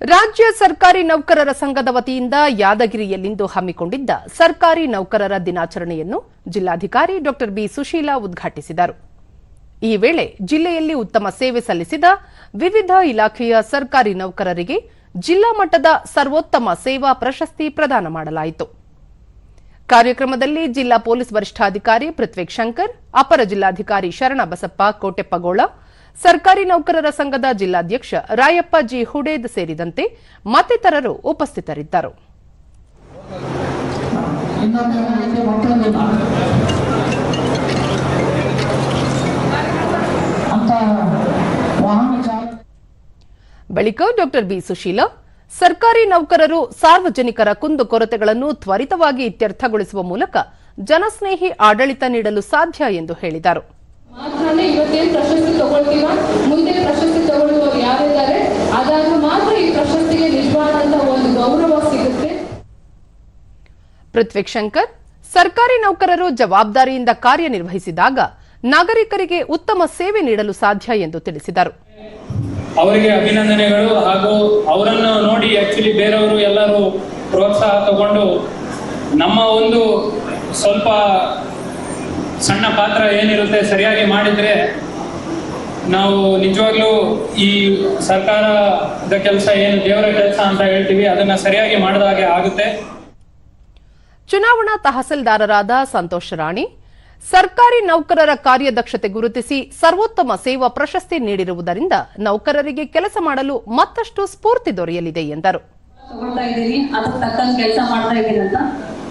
ರಾಜ್ಯ ಸರ್ಕಾರಿ ನೌಕರರ ಸಂಘದ ವತಿಯಿಂದ ಯಾದಗಿರಿಯಲ್ಲಿಂದು ಹಮ್ಮಿಕೊಂಡಿದ್ದ ಸರ್ಕಾರಿ ನೌಕರರ ದಿನಾಚರಣೆಯನ್ನು ಜಿಲ್ಲಾಧಿಕಾರಿ ಡಾ ಬಿ ಸುಶೀಲಾ ಉದ್ಘಾಟಿಸಿದರು. ಈ ವೇಳೆ ಜಿಲ್ಲೆಯಲ್ಲಿ ಉತ್ತಮ ಸೇವೆ ಸಲ್ಲಿಸಿದ ವಿವಿಧ ಇಲಾಖೆಯ ಸರ್ಕಾರಿ ನೌಕರರಿಗೆ ಜಿಲ್ಲಾ ಮಟ್ಟದ ಸರ್ವೋತ್ತಮ ಸೇವಾ ಪ್ರಶಸ್ತಿ ಪ್ರದಾನ ಮಾಡಲಾಯಿತು. ಕಾರ್ಯಕ್ರಮದಲ್ಲಿ ಜಿಲ್ಲಾ ಪೊಲೀಸ್ ವರಿಷ್ಠಾಧಿಕಾರಿ ಪೃಥ್ವಿಕ್ ಶಂಕರ್, ಅಪರ ಜಿಲ್ಲಾಧಿಕಾರಿ ಶರಣ ಬಸಪ್ಪ, ಕೋಟೆಪ್ಪಗೋಳ ಸರ್ಕಾರಿ ನೌಕರರ ಸಂಘದ ಜಿಲ್ಲಾಧ್ಯಕ್ಷ ರಾಯಪ್ಪ ಜಿ ಹುಡೇದ್ ಸೇರಿದಂತೆ ಮತ್ತಿತರರು ಉಪಸ್ಥಿತರಿದ್ದರು. ಬಳಿಕ ಡಾಕ್ಟರ್ ಬಿ ಸುಶೀಲಾ, ಸರ್ಕಾರಿ ನೌಕರರು ಸಾರ್ವಜನಿಕರ ಕುಂದುಕೊರತೆಗಳನ್ನು ತ್ವರಿತವಾಗಿ ಇತ್ಯರ್ಥಗೊಳಿಸುವ ಮೂಲಕ ಜನಸ್ನೇಹಿ ಆಡಳಿತ ನೀಡಲು ಸಾಧ್ಯ ಎಂದು ಹೇಳಿದರು. ಇವತ್ತೇನ್ ಪ್ರಶಸ್ತಿ ತಗೊಳ್ತೀವ ಮುಂದೆ ಪ್ರಶಸ್ತಿ ತಗೊಳ್ಳುವವರು ಯಾರಿದ್ದಾರೆ ಅದಾಗ ಮಾತ್ರ ಈ ಪ್ರಶಸ್ತಿಗೆ ನಿಜವಾದಂತ ಒಂದು ಗೌರವ ಸಿಗುತ್ತೆ. ಪೃಥ್ವಿಕ್ ಶಂಕರ್ ಸರ್ಕಾರಿ ನೌಕರರು ಜವಾಬ್ದಾರಿಯಿಂದ ಕಾರ್ಯನಿರ್ವಹಿಸಿದಾಗ ನಾಗರಿಕರಿಗೆ ಉತ್ತಮ ಸೇವೆ ನೀಡಲು ಸಾಧ್ಯ ಎಂದು ತಿಳಿಸಿದರು. ಅವರಿಗೆ ಅಭಿನಂದನೆಗಳು ಹಾಗೂ ಅವರನ್ನು ನೋಡಿ ಆಕ್ಚುಲಿ ಬೇರೆಯವರು ಎಲ್ಲರೂ ಪ್ರೋತ್ಸಾಹ ತಗೊಂಡು ನಮ್ಮ ಒಂದು ಸ್ವಲ್ಪ ಸಣ್ಣ ಪಾತ್ರ ಏನಿರುತ್ತೆ ಸರಿಯಾಗಿ ಮಾಡಿದ್ರೆ ನಾವು ನಿಜವಾಗ್ಲೂ ಈ ಸರ್ಕಾರದ ಕೆಲಸ ಏನು ದೇವರ ಕೆಲಸ ಅಂತ ಹೇಳ್ತೀವಿ ಅದನ್ನ ಸರಿಯಾಗಿ ಮಾಡಿದ ಹಾಗೆ ಆಗುತ್ತೆ. ಚುನಾವಣಾ ತಹಸೀಲ್ದಾರರಾದ ಸಂತೋಷ್ ರಾಣಿ ಸರ್ಕಾರಿ ನೌಕರರ ಕಾರ್ಯದಕ್ಷತೆ ಗುರುತಿಸಿ ಸರ್ವೋತ್ತಮ ಸೇವಾ ಪ್ರಶಸ್ತಿ ನೀಡಿರುವುದರಿಂದ ನೌಕರರಿಗೆ ಕೆಲಸ ಮಾಡಲು ಮತ್ತಷ್ಟು ಸ್ಫೂರ್ತಿ ದೊರೆಯಲಿದೆ ಎಂದರು.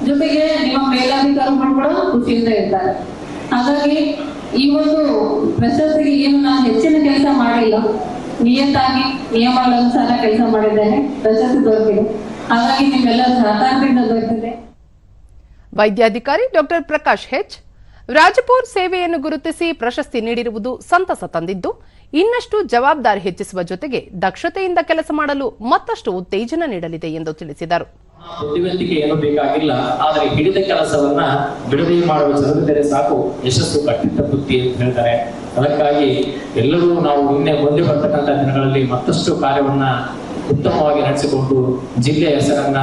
ಜೊತೆಗೆ ನಿಮ್ಮ ಮೇಲಾಧಿಕಾರಿಗಳು ಕೂಡ ಖುಷಿಯಿಂದ ಇರ್ತಾರೆ. ಹಾಗಾಗಿ ಈ ಒಂದು ಪ್ರಶಸ್ತಿಗೆ ಏನು ನಾನು ಹೆಚ್ಚಿನ ಕೆಲಸ ಮಾಡಿಲ್ಲ. ನಿಯತ್ತಾಗಿ ನಿಯಮಗಳನುಸಾರ ಕೆಲಸ ಮಾಡಿದ್ದೇನೆ. ಪ್ರಶಸ್ತಿ ದೊರಕಿದೆ. ಹಾಗಾಗಿ ನಿಮ್ಗೆಲ್ಲ ಸಹಕಾರದಿಂದ ದೊರೆತಿದೆ ವೈದ್ಯಾಧಿಕಾರಿ ಡಾಕ್ಟರ್ ಪ್ರಕಾಶ್ ಹೆಚ್, ರಾಜಪೂರ್ ಸೇವೆಯನ್ನು ಗುರುತಿಸಿ ಪ್ರಶಸ್ತಿ ನೀಡಿರುವುದು ಸಂತಸ ತಂದಿದ್ದು, ಇನ್ನಷ್ಟು ಜವಾಬ್ದಾರಿ ಹೆಚ್ಚಿಸುವ ಜೊತೆಗೆ ದಕ್ಷತೆಯಿಂದ ಕೆಲಸ ಮಾಡಲು ಮತ್ತಷ್ಟು ಉತ್ತೇಜನ ನೀಡಲಿದೆ ಎಂದು ತಿಳಿಸಿದರು. ಬುದ್ಧಿವಂತಿಕೆ ಏನು ಬೇಕಾಗಿಲ್ಲ, ಆದರೆ ಹಿಡಿದ ಕೆಲಸವನ್ನ ಬಿಡದೆ ಮಾಡುವ ಜನರಿದ್ದರೆ ಸಾಕು, ಯಶಸ್ಸು ಕಟ್ಟಿಟ್ಟ ಬುದ್ಧಿ ಅಂತ ಹೇಳ್ತಾರೆ. ಅದಕ್ಕಾಗಿ ಎಲ್ಲರೂ ನಾವು ನಿನ್ನೆ ಮುಂದೆ ಬರ್ತಕ್ಕಂಥ ದಿನಗಳಲ್ಲಿ ಮತ್ತಷ್ಟು ಕಾರ್ಯವನ್ನ ಉತ್ತಮವಾಗಿ ನಡೆಸಿಕೊಂಡು ಜಿಲ್ಲೆಯ ಹೆಸರನ್ನ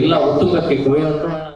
ಎಲ್ಲ ಉತ್ತುಂಗಕ್ಕೆ ಕೊಂಡೊಯ್ಯೋಣ